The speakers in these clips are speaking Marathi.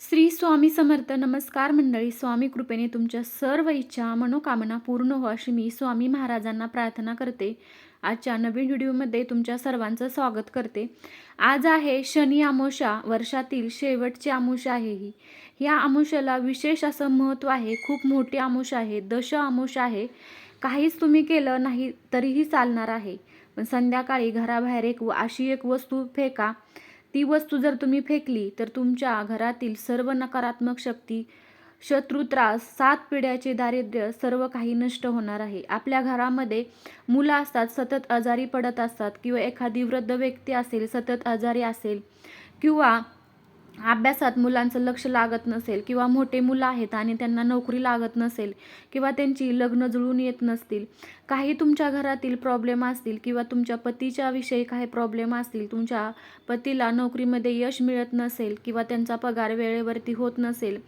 श्री स्वामी समर्थ नमस्कार मंडळी स्वामी कृपेने तुमच्या सर्व इच्छा मनोकामना पूर्ण हो अशी मी स्वामी महाराजांना प्रार्थना करते. आजच्या नवीन व्हिडिओमध्ये तुमच्या सर्वांचं स्वागत करते. आज आहे शनी आमोशा वर्षातील शेवटची अमावस्या आहे ही. या आमोशाला विशेष असं महत्त्व आहे खूप मोठी आमोश आहे दश आमोश आहे. काहीच तुम्ही केलं नाही तरीही चालणार आहे. पण संध्याकाळी घराबाहेर एक अशी एक वस्तू फेका. ती वस्तू जर तुम्ही फेकली तर तुमच्या घरातील सर्व नकारात्मक शक्ती शत्रू त्रास सात पिढ्याचे दारिद्र्य सर्व काही नष्ट होणार आहे. आपल्या घरामध्ये मुलं असतात सतत आजारी पडत असतात किंवा एखादी वृद्ध व्यक्ती असेल सतत आजारी असेल किंवा अभ्यासात मुलांचं लक्ष लागत नसेल किंवा मोठे मुलं आहेत आणि त्यांना नोकरी लागत नसेल किंवा त्यांची लग्न जुळून येत नसतील काही तुमच्या घरातील प्रॉब्लेम असतील किंवा तुमच्या पतीच्या विषयी काही प्रॉब्लेम असतील तुमच्या पतीला नोकरीमध्ये यश मिळत नसेल किंवा त्यांचा पगार वेळेवरती होत नसेल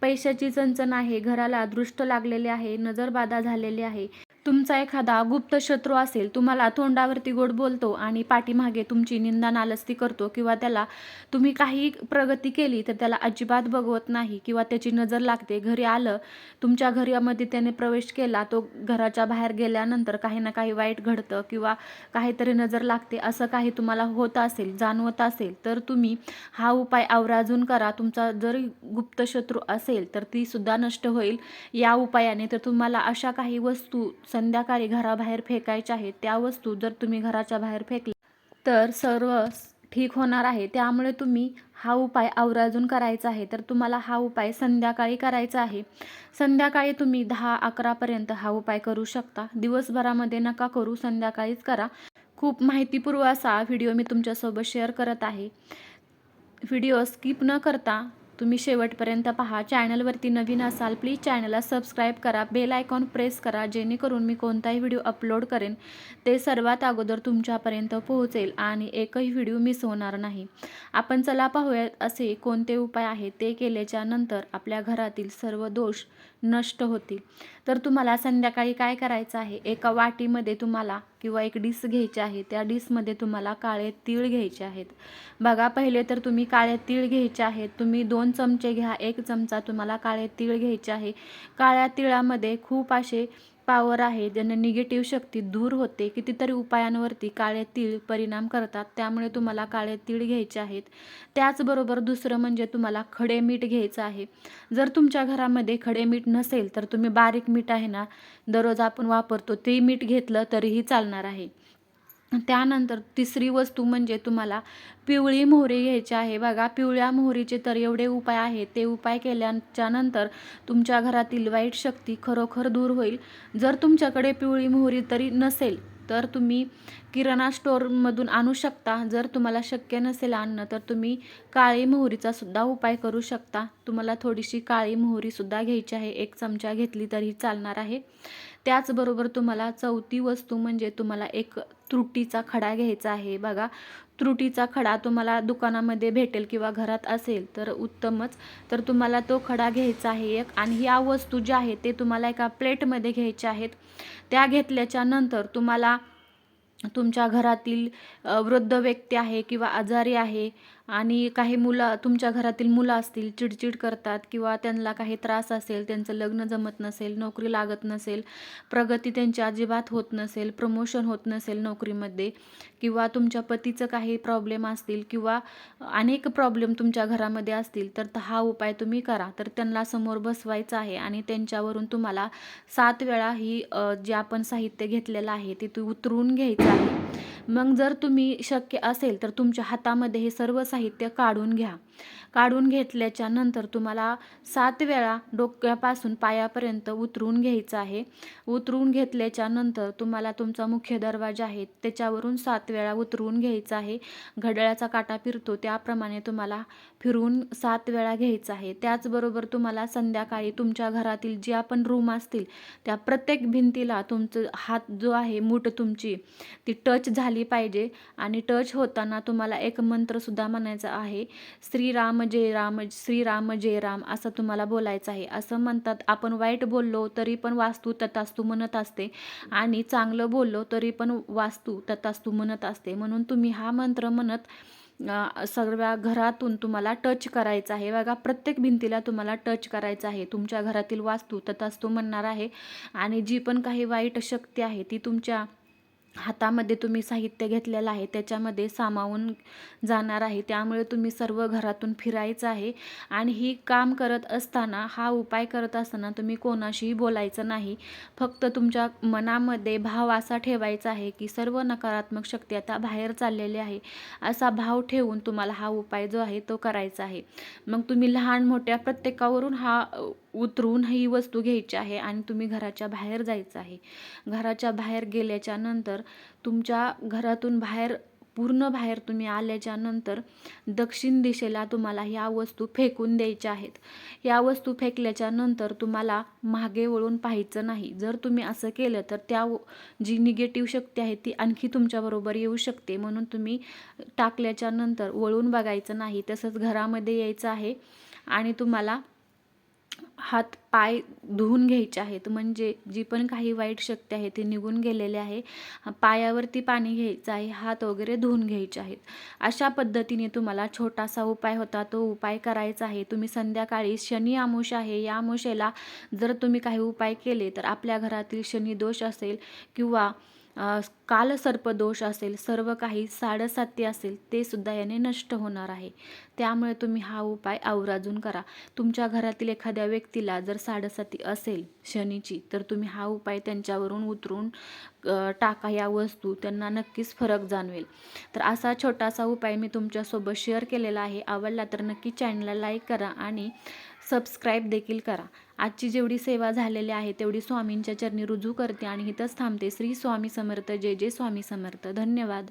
पैशाची चणचण आहे घराला दृष्ट लागलेले आहे नजरबाधा झालेली आहे तुमचा एखादा गुप्त शत्रू असेल तुम्हाला तोंडावरती गोड बोलतो आणि पाठीमागे तुमची निंदा नालस्ती करतो किंवा त्याला तुम्ही काही प्रगती केली तर त्याला अजिबात बघवत नाही किंवा त्याची नजर लागते. घरी आलं तुमच्या घरामध्ये त्याने प्रवेश केला तो घराच्या बाहेर गेल्यानंतर काही ना काही वाईट घडतं किंवा काहीतरी नजर लागते असं काही तुम्हाला होत असेल जाणवत असेल तर तुम्ही हा उपाय आवराजून करा. तुमचा जर गुप्त शत्रू असेल तर ती सुद्धा नष्ट होईल. या उपायाने तर तुम्हाला अशा काही वस्तू संध्याकाळी घराबाहेर फेकायच्या आहेत त्या वस्तू जर तुम्ही घराच्या बाहेर फेकल्या तर सर्व ठीक होणार आहे. त्यामुळे तुम्ही हा उपाय आवराजून करायचा आहे. तर तुम्हाला हा उपाय संध्याकाळी करायचा आहे. संध्याकाळी तुम्ही दहा अकरापर्यंत हा उपाय करू शकता. दिवसभरामध्ये नका करू संध्याकाळीच करा. खूप माहितीपूर्व असा व्हिडिओ मी तुमच्यासोबत शेअर करत आहे. व्हिडिओ स्किप न करता तुम्ही शेवटपर्यंत पहा. चॅनलवरती नवीन असाल प्लीज चॅनलला सबस्क्राईब करा. बेल आयकॉन प्रेस करा जेणेकरून मी कोणताही व्हिडिओ अपलोड करेन ते सर्वात अगोदर तुमच्यापर्यंत पोहोचेल आणि एकही व्हिडिओ मिस होणार नाही. आपण चला पाहूयात असे कोणते उपाय आहेत ते केल्याच्यानंतर आपल्या घरातील सर्व दोष नष्ट होतील. तर तुम्हाला संध्याकाळी काय करायचं आहे? एका वाटीमध्ये तुम्हाला किंवा एक डिस घ्यायची आहे त्या डिसमध्ये तुम्हाला काळे तीळ घ्यायचे आहेत. बघा पहिले तर तुम्ही काळे तीळ घ्यायचे आहेत. तुम्ही दोन चमचे घ्या एक चमचा तुम्हाला काळे तीळ घ्यायचे आहे. काळ्या तिळामध्ये खूप असे पावर आहे ज्यांना निगेटिव्ह शक्ती दूर होते कितीतरी उपायांवरती काळे तीळ परिणाम करतात त्यामुळे तुम्हाला काळे तीळ घ्यायचे आहेत. त्याचबरोबर दुसरं म्हणजे तुम्हाला खडे मीठ घ्यायचं आहे. जर तुमच्या घरामध्ये खडे मीठ नसेल तर तुम्ही बारीक मीठ आहे ना दररोज आपण वापरतो ते मीठ घेतलं तरीही चालणार आहे. त्यानंतर तिसरी वस्तू म्हणजे तुम्हाला पिवळी मोहरी घ्यायची आहे. बघा पिवळ्या मोहरीचे तर एवढे उपाय आहेत. ते उपाय केल्याच्यानंतर तुमच्या घरातील वाईट शक्ती खरोखर दूर होईल. जर तुमच्याकडे पिवळी मोहरी तरी नसेल तर तुम्ही किराणा स्टोअरमधून आणू शकता. जर तुम्हाला शक्य नसेल आणणं तर तुम्ही काळी मोहरीचा सुद्धा उपाय करू शकता. तुम्हाला थोडीशी काळी मोहरीसुद्धा घ्यायची आहे. एक चमचा घेतली तरी चालणार आहे. त्याचबरोबर तुम्हाला चौथी वस्तू म्हणजे तुम्हाला एक त्रुटीचा खडा घ्यायचा आहे. बघा त्रुटीचा खडा तुम्हाला दुकानामध्ये भेटेल किंवा घरात असेल तर उत्तमच. तर तुम्हाला तो खडा घ्यायचा आहे एक आणि या वस्तू ज्या आहेत ते तुम्हाला एका प्लेटमध्ये घ्यायच्या आहेत. त्या घेतल्याच्या नंतर तुम्हाला तुमच्या घरातील वृद्ध व्यक्ती आहे किंवा आजारी आहे आणि काही मुलं तुमच्या घरातील मुलं असतील चिडचिड करतात किंवा त्यांना काही त्रास असेल त्यांचं लग्न जमत नसेल नोकरी लागत नसेल प्रगती त्यांची अजिबात होत नसेल प्रमोशन होत नसेल नोकरीमध्ये किंवा तुमच्या पतीचं काही प्रॉब्लेम असतील किंवा अनेक प्रॉब्लेम तुमच्या घरामध्ये असतील तर हा उपाय तुम्ही करा. तर त्यांना समोर बसवायचं आहे आणि त्यांच्यावरून तुम्हाला सात वेळा ही जे आपण साहित्य घेतलेलं आहे ते तू उतरून घ्यायचं आहे. मग जर तुम्ही शक्य असेल तर तुमच्या हातामध्ये हे सर्व साहित्य काढून घ्या. काढून घेतल्याच्या नंतर तुम्हाला सात वेळा डोक्यापासून पायापर्यंत उतरून घ्यायचं आहे. उतरून घेतल्याच्या नंतर तुम्हाला तुमचा मुख्य दरवाजा आहे त्याच्यावरून सात वेळा उतरून घ्यायचा आहे. घड्याळाचा काटा फिरतो त्याप्रमाणे तुम्हाला फिरून सात वेळा घ्यायचा आहे. त्याचबरोबर तुम्हाला संध्याकाळी तुमच्या घरातील जे आपण रूम असतील त्या प्रत्येक भिंतीला तुमचं हात जो आहे मूठ तुमची ती टच झाली पाहिजे. आणि टच होताना तुम्हाला एक मंत्रसुद्धा म्हणायचा आहे स्त्री श्रीराम जय राम श्रीराम जय राम असं तुम्हाला बोलायचं आहे. असं म्हणतात आपण वाईट बोललो तरी पण वास्तू तथास्तू म्हणत असते. आणि चांगलं बोललो तरी पण वास्तू तथास्तू म्हणत असते. म्हणून तुम्ही हा मंत्र म्हणत सर्व घरातून तुम्हाला टच करायचं आहे. बघा प्रत्येक भिंतीला तुम्हाला टच करायचं आहे. तुमच्या घरातील वास्तू तथास्तू म्हणणार आहे. आणि जी पण काही वाईट शक्ती आहे ती तुमच्या हातामध्ये तुम्ही साहित्य घेतलेलं आहे त्याच्यामध्ये सामावून जाणार आहे. त्यामुळे तुम्ही सर्व घरातून फिरायचं आहे. आणि ही काम करत असताना हा उपाय करत असताना तुम्ही कोणाशीही बोलायचं नाही. फक्त तुमच्या मनामध्ये भाव असा ठेवायचा आहे की सर्व नकारात्मक शक्ती आता बाहेर चाललेली आहे. असा भाव ठेवून तुम्हाला हा उपाय जो आहे तो करायचा आहे. मग तुम्ही लहान मोठ्या प्रत्येकावरून हा उतरून ही वस्तू घ्यायची आहे आणि तुम्ही घराच्या बाहेर जायचं आहे. घराच्या बाहेर गेल्याच्यानंतर तुमच्या घरातून बाहेर पूर्ण बाहेर तुम्ही आल्याच्यानंतर दक्षिण दिशेला तुम्हाला ह्या वस्तू फेकून द्यायच्या आहेत. या वस्तू फेकल्याच्या नंतर तुम्हाला मागे वळून पाहायचं नाही. जर तुम्ही असं केलं तर त्या जी निगेटिव्ह शक्ती आहे ती आणखी तुमच्याबरोबर येऊ शकते. म्हणून तुम्ही टाकल्याच्या नंतर वळून बघायचं नाही. तसंच घरामध्ये यायचं आहे आणि तुम्हाला हात पाय धुवून घ्यायचे आहेत. म्हणजे जी पण काही वाईट शक्ती आहे ती निघून गेलेली आहे. पायावरती पाणी घ्यायचं आहे. हात वगैरे धुवून घ्यायचे आहेत. अशा पद्धतीने तुम्हाला छोटासा उपाय होता तो उपाय करायचा आहे. तुम्ही संध्याकाळी शनी आमुष आहे. या आमुषेला जर तुम्ही काही उपाय केले तर आपल्या घरातील शनी दोष असेल किंवा कालसर्पदोष असेल सर्व काही साडेसाती असेल ते सुद्धा याने नष्ट होणार आहे. त्यामुळे तुम्ही हा उपाय आवर्जून करा. तुमच्या घरातील एखाद्या व्यक्तीला जर साडेसाती असेल शनीची तर तुम्ही हा उपाय त्यांच्यावरून उतरून टाका या वस्तू त्यांना नक्कीच फरक जाणवेल. तर असा छोटासा उपाय मी तुमच्यासोबत शेअर केलेला आहे. आवडला तर नक्की चॅनलला लाईक करा आणि सबस्क्राईब देखील करा. आजची जेवढी सेवा झालेली आहे तेवढी स्वामींच्या चरणी रुजू करते आणि इथंच थांबते. श्री स्वामी समर्थ जय जय स्वामी समर्थ. धन्यवाद.